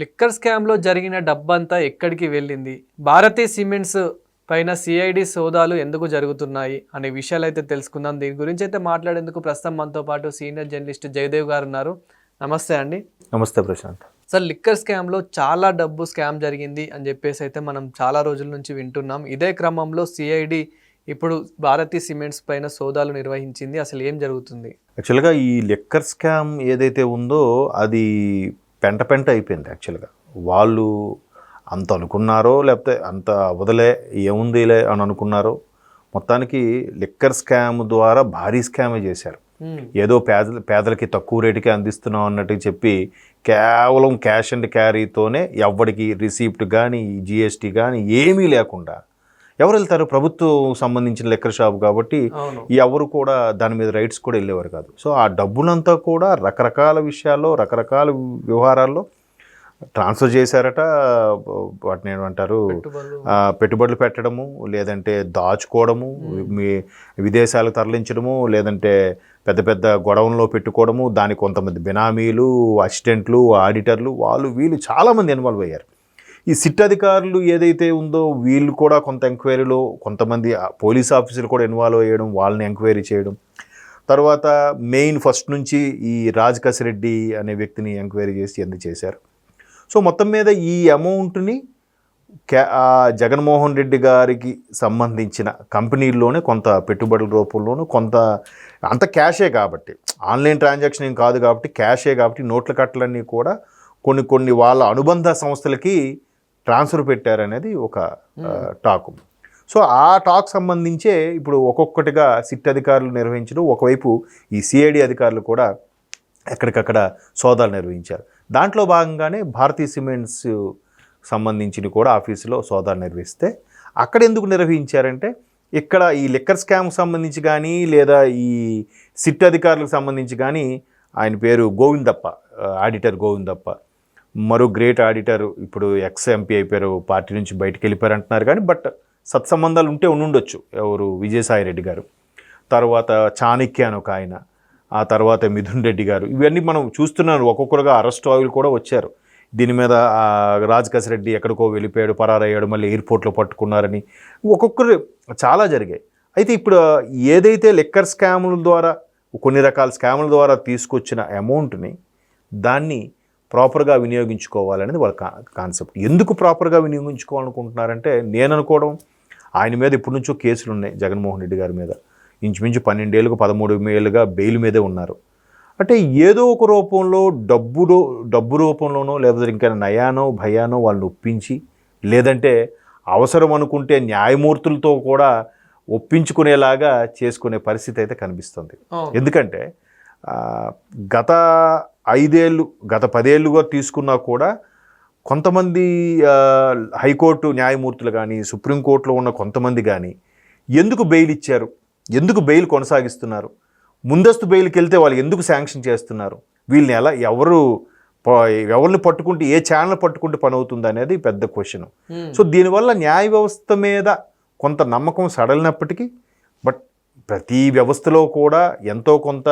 Liquor స్కామ్లో జరిగిన డబ్బంతా ఎక్కడికి వెళ్ళింది? భారతీ సిమెంట్స్ పైన సిఐడి సోదాలు ఎందుకు జరుగుతున్నాయి? అనే విషయాలు అయితే తెలుసుకుందాం. దీని గురించి అయితే మాట్లాడేందుకు ప్రస్తుతం మనతో పాటు సీనియర్ జర్నలిస్ట్ జయదేవ్ గారు ఉన్నారు నమస్తే అండి. నమస్తే ప్రశాంత్. సార్ లిక్కర్ స్కామ్లో చాలా డబ్బు స్కామ్ జరిగింది అని చెప్పేసి అయితే మనం చాలా రోజుల నుంచి వింటున్నాం. ఇదే క్రమంలో సిఐడి ఇప్పుడు భారతీ సిమెంట్స్ పైన సోదాలు నిర్వహించింది. అసలు ఏం జరుగుతుంది? యాక్చువల్గా ఈ లెక్కర్ స్కామ్ ఏదైతే ఉందో అది పెంట పెంట అయిపోయింది యాక్చువల్గా వాళ్ళు అంత అనుకున్నారో లేకపోతే అంత వదలే ఏముందిలే అని అనుకున్నారో మొత్తానికి లిక్కర్ స్కామ్ ద్వారా భారీ స్కామే చేశారు. ఏదో పేద పేదలకి తక్కువ రేటుకి అందిస్తున్నాం అన్నట్టు చెప్పి కేవలం క్యాష్ అండ్ క్యారీతోనే ఎవ్వడికి రిసీప్ట్ కానీ జిఎస్టీ కానీ ఏమీ లేకుండా ఎవరు వెళ్తారు? ప్రభుత్వం సంబంధించిన లెక్కర్ షాప్ కాబట్టి ఎవరు కూడా దాని మీద రైట్స్ కూడా వెళ్ళేవారు కాదు. సో ఆ డబ్బులంతా కూడా రకరకాల విషయాల్లో రకరకాల వ్యవహారాల్లో ట్రాన్స్ఫర్ చేశారట. వాటిని ఏమంటారు? పెట్టుబడులు. పెట్టడము లేదంటే దాచుకోవడము మీ విదేశాలకు తరలించడము లేదంటే పెద్ద పెద్ద గొడవల్లో పెట్టుకోవడము దానికి కొంతమంది బినామీలు అసిస్టెంట్లు ఆడిటర్లు వాళ్ళు వీళ్ళు చాలామంది ఇన్వాల్వ్ అయ్యారు. ఈ సిట్ అధికారులు ఏదైతే ఉందో వీళ్ళు కూడా కొంత ఎంక్వైరీలో కొంతమంది పోలీస్ ఆఫీసులు కూడా ఇన్వాల్వ్ అయ్యడం వాళ్ళని ఎంక్వైరీ చేయడం. తర్వాత మెయిన్ ఫస్ట్ నుంచి ఈ రాజ్ కసిరెడ్డి అనే వ్యక్తిని ఎంక్వైరీ చేసి ఎందుకు చేశారు. సో మొత్తం మీద ఈ అమౌంట్ని క్యా ఆ జగన్మోహన్ రెడ్డి గారికి సంబంధించిన కంపెనీల్లోనే కొంత పెట్టుబడుల రూపంలోనూ కొంత అంత క్యాషే కాబట్టి ఆన్లైన్ ట్రాన్సాక్షన్ ఏం కాదు కాబట్టి క్యాషే కాబట్టి నోట్ల కట్టలన్నీ కూడా కొన్ని కొన్ని వాళ్ళ అనుబంధ సంస్థలకి ట్రాన్స్ఫర్ పెట్టారనేది ఒక టాకు. సో ఆ టాక్ సంబంధించే ఇప్పుడు ఒక్కొక్కటిగా సిట్ అధికారులు నిర్వహించడం ఒకవైపు ఈ సిఐడి అధికారులు కూడా ఎక్కడికక్కడ సోదాలు నిర్వహించారు. దాంట్లో భాగంగానే భారతీ సిమెంట్స్ సంబంధించిన కూడా ఆఫీసులో సోదాలు నిర్వహిస్తే అక్కడ ఎందుకు నిర్వహించారంటే ఇక్కడ ఈ లిక్కర్ స్కామ్ సంబంధించి కానీ లేదా ఈ సిట్ అధికారులకు సంబంధించి కానీ ఆయన పేరు గోవిందప్ప ఆడిటర్ గోవిందప్ప. మరో గ్రేట్ ఆడిటర్ ఇప్పుడు ఎక్స్ ఎంపీ అయిపోయారు పార్టీ నుంచి బయటకు వెళ్ళిపోయారు అంటున్నారు. కానీ బట్ సత్సంబంధాలు ఉంటే ఉండుండొచ్చు ఎవరు విజయసాయి రెడ్డి గారు. తర్వాత చాణక్య అని ఒక ఆయన ఆ తర్వాత మిథున్ రెడ్డి గారు. ఇవన్నీ మనం చూస్తున్నాను ఒక్కొక్కరుగా అరెస్ట్ ఆయిల్ కూడా వచ్చారు. దీని మీద ఆ, రెడ్డి ఎక్కడికో వెళ్ళిపోయాడు పరారయ్యాడు మళ్ళీ ఎయిర్పోర్ట్లో పట్టుకున్నారని ఒక్కొక్కరు చాలా జరిగాయి. అయితే ఇప్పుడు ఏదైతే లెక్కర్ స్కాముల ద్వారా కొన్ని రకాల స్కాముల ద్వారా తీసుకొచ్చిన అమౌంట్ని దాన్ని ప్రాపర్గా వినియోగించుకోవాలనేది వాళ్ళ కా కాన్సెప్ట్. ఎందుకు ప్రాపర్గా వినియోగించుకోవాలనుకుంటున్నారంటే నేను అనుకోవడం ఆయన మీద ఇప్పటి నుంచో కేసులు ఉన్నాయి జగన్మోహన్ రెడ్డి గారి మీద. ఇంచుమించు పన్నెండేళ్ళకు పదమూడు ఏళ్ళుగా బెయిల్ మీదే ఉన్నారు. అంటే ఏదో ఒక రూపంలో డబ్బు డబ్బు రూపంలోనో లేకపోతే ఇంకా నయానో భయానో వాళ్ళని ఒప్పించి లేదంటే అవసరం అనుకుంటే న్యాయమూర్తులతో కూడా ఒప్పించుకునేలాగా చేసుకునే పరిస్థితి అయితే కనిపిస్తుంది. ఎందుకంటే గత ఐదేళ్ళు గత పదేళ్ళుగా తీసుకున్నా కూడా కొంతమంది హైకోర్టు న్యాయమూర్తులు కానీ సుప్రీంకోర్టులో ఉన్న కొంతమంది కానీ ఎందుకు బెయిల్ ఇచ్చారు? ఎందుకు బెయిల్ కొనసాగిస్తున్నారు? ముందస్తు బెయిల్కి వెళ్తే వాళ్ళు ఎందుకు శాంక్షన్ చేస్తున్నారు? వీళ్ళని ఎలా ఎవరు ఎవరిని పట్టుకుంటే ఏ ఛానల్ పట్టుకుంటే పని అవుతుంది అనేది పెద్ద క్వశ్చన్. సో దీనివల్ల న్యాయ వ్యవస్థ మీద కొంత నమ్మకం సడలినప్పటికీ బట్ ప్రతి వ్యవస్థలో కూడా ఎంతో కొంత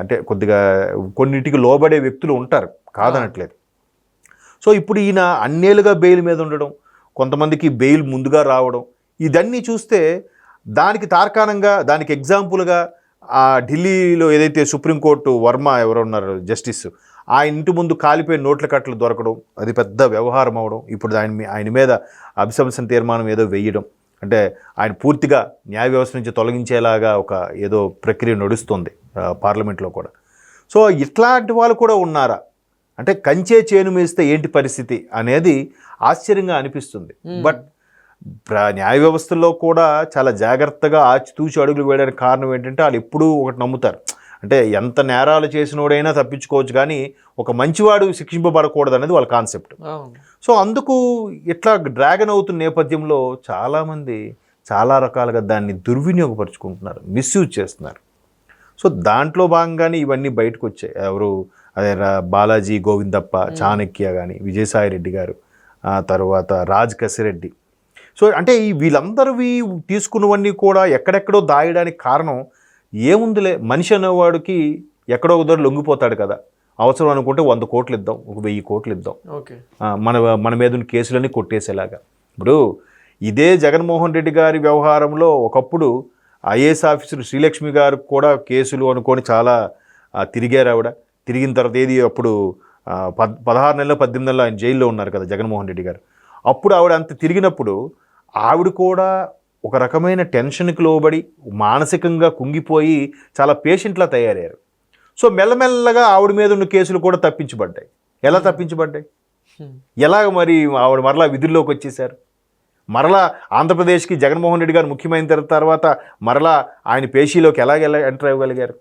అంటే కొద్దిగా కొన్నిటికి లోబడే వ్యక్తులు ఉంటారు కాదనట్లేదు. సో ఇప్పుడు ఈయన అన్నేళ్ళుగా బెయిల్ మీద ఉండడం కొంతమందికి బెయిల్ ముందుగా రావడం ఇదన్నీ చూస్తే దానికి తార్కాణంగా దానికి ఎగ్జాంపుల్గా ఆ ఢిల్లీలో ఏదైతే సుప్రీంకోర్టు వర్మ ఎవరు ఉన్నారు జస్టిస్ ఆ ఇంటి ముందు కాలిపోయిన నోట్ల కట్టలు దొరకడం అది పెద్ద వ్యవహారం అవడం ఇప్పుడు దాని ఆయన మీద అభిశంసన తీర్మానం ఏదో వేయడం అంటే ఆయన పూర్తిగా న్యాయ వ్యవస్థ నుంచి తొలగించేలాగా ఒక ఏదో ప్రక్రియ నడుస్తుంది పార్లమెంట్లో కూడా. సో ఇట్లాంటి వాళ్ళు కూడా ఉన్నారా? అంటే కంచే చేను మేస్తే ఏంటి పరిస్థితి అనేది ఆశ్చర్యంగా అనిపిస్తుంది. బట్ న్యాయ వ్యవస్థలో కూడా చాలా జాగ్రత్తగా ఆచితూచి అడుగులు వేయడానికి కారణం ఏంటంటే వాళ్ళు ఎప్పుడూ ఒకటి నమ్ముతారు. అంటే ఎంత నేరాలు చేసినోడైనా తప్పించుకోవచ్చు కానీ ఒక మంచివాడు శిక్షింపబడకూడదు అనేది వాళ్ళ కాన్సెప్ట్. సో అందుకు ఇట్లా డ్రాగన్ అవుతున్న నేపథ్యంలో చాలామంది చాలా రకాలుగా దాన్ని దుర్వినియోగపరుచుకుంటున్నారు మిస్యూజ్ చేస్తున్నారు. సో దాంట్లో భాగంగానే ఇవన్నీ బయటకు వచ్చాయి ఎవరు అదే బాలాజీ గోవిందప్ప చాణక్య కానీ విజయసాయి రెడ్డి గారు ఆ తర్వాత రాజ్ కసిరెడ్డి. సో అంటే ఈ వీళ్ళందరివి తీసుకున్నవన్నీ కూడా ఎక్కడెక్కడో దాయడానికి కారణం ఏముందిలే? మనిషి అనేవాడికి ఎక్కడో ఒక దగ్గర లొంగిపోతాడు కదా. అవసరం అనుకుంటే వంద కోట్లు ఇద్దాం ఒక వెయ్యి కోట్లు ఇద్దాం ఓకే మన మన మీద ఉన్న కేసులన్నీ కొట్టేసేలాగా. ఇప్పుడు ఇదే జగన్మోహన్ రెడ్డి గారి వ్యవహారంలో ఒకప్పుడు ఐఏఎస్ ఆఫీసర్ శ్రీలక్ష్మి గారు కూడా కేసులు అనుకొని చాలా తిరిగారు ఆవిడ. తిరిగిన తర్వాత ఏది అప్పుడు పద్ పదహారు నెలలు పద్దెనిమిది నెలలు ఆయన జైల్లో ఉన్నారు కదా జగన్మోహన్ రెడ్డి గారు. అప్పుడు ఆవిడ అంత తిరిగినప్పుడు ఆవిడ కూడా ఒక రకమైన టెన్షన్కి లోబడి మానసికంగా కుంగిపోయి చాలా పేషెంట్లా తయారయ్యారు. సో మెల్లమెల్లగా ఆవిడ మీద ఉన్న కేసులు కూడా తప్పించబడ్డాయి. ఎలా తప్పించబడ్డాయి? ఎలాగ మరి ఆవిడ మరలా విధుల్లోకి వచ్చేసారు మరలా ఆంధ్రప్రదేశ్కి జగన్మోహన్ రెడ్డి గారు ముఖ్యమైన తర్వాత మరలా ఆయన పేషీలోకి ఎలాగ ఎలా ఎంటర్ అవ్వగలిగారు?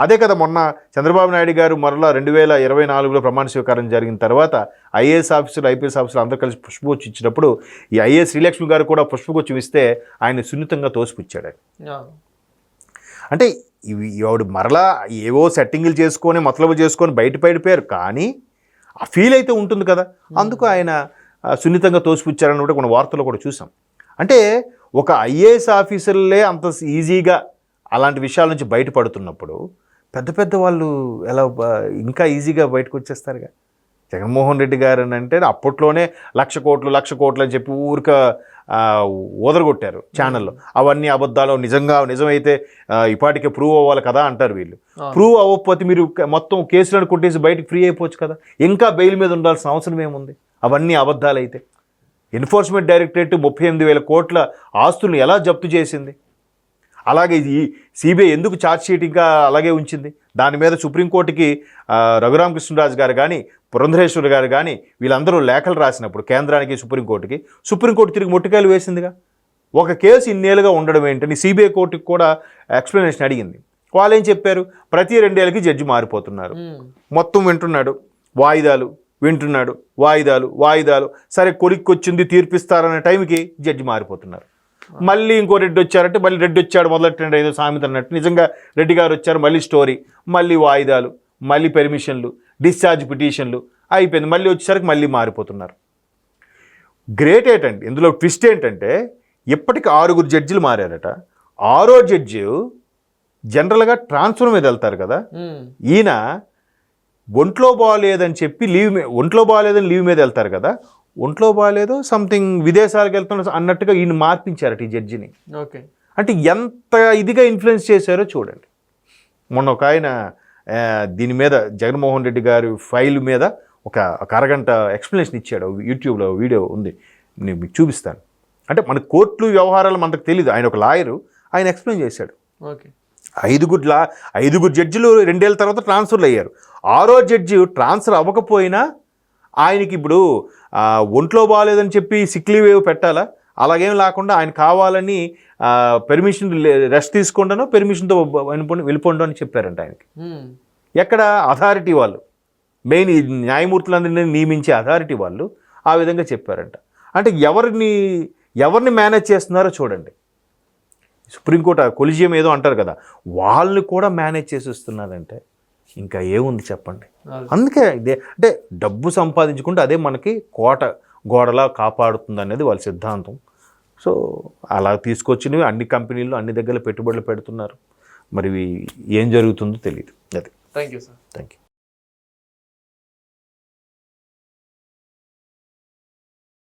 అదే కదా మొన్న చంద్రబాబు నాయుడు గారు మరలా రెండు వేల ఇరవై నాలుగులో ప్రమాణ స్వీకారం జరిగిన తర్వాత ఐఏఎస్ ఆఫీసర్లు ఐపీఎస్ ఆఫీసర్లు అందరూ కలిసి పుష్పగుచ్చు ఇచ్చినప్పుడు ఈ ఐఏఎస్ శ్రీలక్ష్మి గారు కూడా పుష్పగుచ్చం ఇస్తే ఆయన సున్నితంగా తోసిపుచ్చాడు. అంటే ఇవి ఆవిడ మరలా ఏవో సెట్టింగులు చేసుకొని మతలబు చేసుకొని బయట పడిపోయారు. కానీ ఆ ఫీల్ అయితే ఉంటుంది కదా. అందుకు ఆయన సున్నితంగా తోసిపుచ్చారని కూడా కొన్ని వార్తలు కూడా చూసాం. అంటే ఒక ఐఏఎస్ ఆఫీసర్లే అంత ఈజీగా అలాంటి విషయాల నుంచి బయటపడుతున్నప్పుడు పెద్ద పెద్ద వాళ్ళు ఎలా ఇంకా ఈజీగా బయటకు వచ్చేస్తారుగా. జగన్మోహన్ రెడ్డి గారు అని అంటే అప్పట్లోనే లక్ష కోట్లు లక్ష కోట్లు అని చెప్పి ఊరిక ఆ, ఊదరగొట్టారు ఛానల్లో. అవన్నీ అబద్ధాలు నిజంగా నిజమైతే ఆ, ఇప్పటికే ప్రూవ్ అవ్వాలి కదా అంటారు వీళ్ళు. ప్రూవ్ అవ్వకపోతే మీరు మొత్తం కేసులను కొట్టేసి బయటకు ఫ్రీ అయిపోవచ్చు కదా. ఇంకా బెయిల్ మీద ఉండాల్సిన అవసరం ఏముంది? అవన్నీ అబద్ధాలు అయితే ఎన్ఫోర్స్మెంట్ డైరెక్టరేట్ ముప్పై ఎనిమిది వేల కోట్ల ఆస్తులను ఎలా జప్తు చేసింది? అలాగే ఈ సిబిఐ ఎందుకు ఛార్జ్ షీట్ ఇంకా అలాగే ఉంచింది? దాని మీద సుప్రీంకోర్టుకి రఘురామకృష్ణరాజు గారు కానీ పురంధరేశ్వర్ గారు కానీ వీళ్ళందరూ లేఖలు రాసినప్పుడు కేంద్రానికి సుప్రీంకోర్టుకి సుప్రీంకోర్టు తిరిగి మొట్టికాయలు వేసిందిగా? ఒక కేసు ఇన్నేళ్ళుగా ఉండడం ఏంటని సిబిఐ కోర్టుకి కూడా ఎక్స్ప్లెనేషన్ అడిగింది. వాళ్ళు ఏం చెప్పారు? ప్రతి రెండేళ్ళకి జడ్జి మారిపోతున్నారు. మొత్తం వింటున్నాడు. వాయిదాలు వింటున్నాడు. వాయిదాలు వాయిదాలు. సరే కొలిక్కి వచ్చింది తీర్పిస్తారనే టైంకి జడ్జి మారిపోతున్నారు. మళ్ళీ ఇంకో రెడ్డి వచ్చారంటే మళ్ళీ రెడ్డి వచ్చాడు మొదటి ఏదో సామెత అన్నట్టు. నిజంగా రెడ్డి గారు వచ్చారు మళ్ళీ స్టోరీ మళ్ళీ వాయిదాలు మళ్ళీ పెర్మిషన్లు డిశ్చార్జ్ పిటిషన్లు అయిపోయింది. మళ్ళీ వచ్చేసరికి మళ్ళీ మారిపోతున్నారు. గ్రేట్ ఏంటంటే ఇందులో ట్విస్ట్ ఏంటంటే ఇప్పటికి ఆరుగురు జడ్జిలు మారారట. ఆరో జడ్జి జనరల్గా ట్రాన్స్ఫర్ మీద వెళ్తారు కదా. ఈయన ఒంట్లో బాగాలేదని చెప్పి లీవ్ మీ ఒంట్లో బాగాలేదని లీవ్ మీద వెళ్తారు కదా. ఒంట్లో బాగాలేదు సంథింగ్ విదేశాలకు వెళ్తున్న అన్నట్టుగా ఈయన మార్పించారట ఈ జడ్జిని ఓకే. అంటే ఎంత ఇదిగా ఇన్ఫ్లుయెన్స్ చేశారో చూడండి. మొన్న ఒక ఆయన దీని మీద జగన్మోహన్ రెడ్డి గారి ఫైల్ మీద ఒక ఒక అరగంట ఎక్స్ప్లెనేషన్ ఇచ్చాడు. యూట్యూబ్లో వీడియో ఉంది. నేను మీకు చూపిస్తాను. అంటే మన కోర్టులు వ్యవహారాలు మనకు తెలియదు ఆయన ఒక లాయరు. ఆయన ఎక్స్ప్లెయిన్ చేశాడు. ఓకే. ఐదుగురు లా ఐదుగురు జడ్జిలు రెండేళ్ళ తర్వాత ట్రాన్స్ఫర్లు అయ్యారు. ఆరో జడ్జి ట్రాన్స్ఫర్ అవ్వకపోయినా ఆయనకి ఇప్పుడు ఒంట్లో బాగాలేదని చెప్పి సిక్ లీవ్ ఏవో పెట్టాలా? అలాగేం లేకుండా ఆయన కావాలని పెర్మిషన్ రెస్ట్ తీసుకుంటానో పెర్మిషన్తో వెళ్ళిపోండి అని చెప్పారంట ఆయనకి. ఎక్కడ? అథారిటీ వాళ్ళు. మెయిన్ న్యాయమూర్తులందరినీ నియమించే అథారిటీ వాళ్ళు ఆ విధంగా చెప్పారంట. అంటే ఎవరిని ఎవరిని మేనేజ్ చేస్తున్నారో చూడండి. సుప్రీంకోర్టు కొలిజియం ఏదో అంటారు కదా వాళ్ళని కూడా మేనేజ్ చేసేస్తున్నారంటే ఇంకా ఏముంది చెప్పండి? అందుకే ఇదే అంటే డబ్బు సంపాదించుకుంటే అదే మనకి కోట గోడలా కాపాడుతుంది అనేది వాళ్ళ సిద్ధాంతం. సో అలా తీసుకొచ్చినవి అన్ని కంపెనీలు అన్ని దగ్గర పెట్టుబడులు పెడుతున్నారు. మరి ఏం జరుగుతుందో తెలియదు అది. Thank you sir. Thank you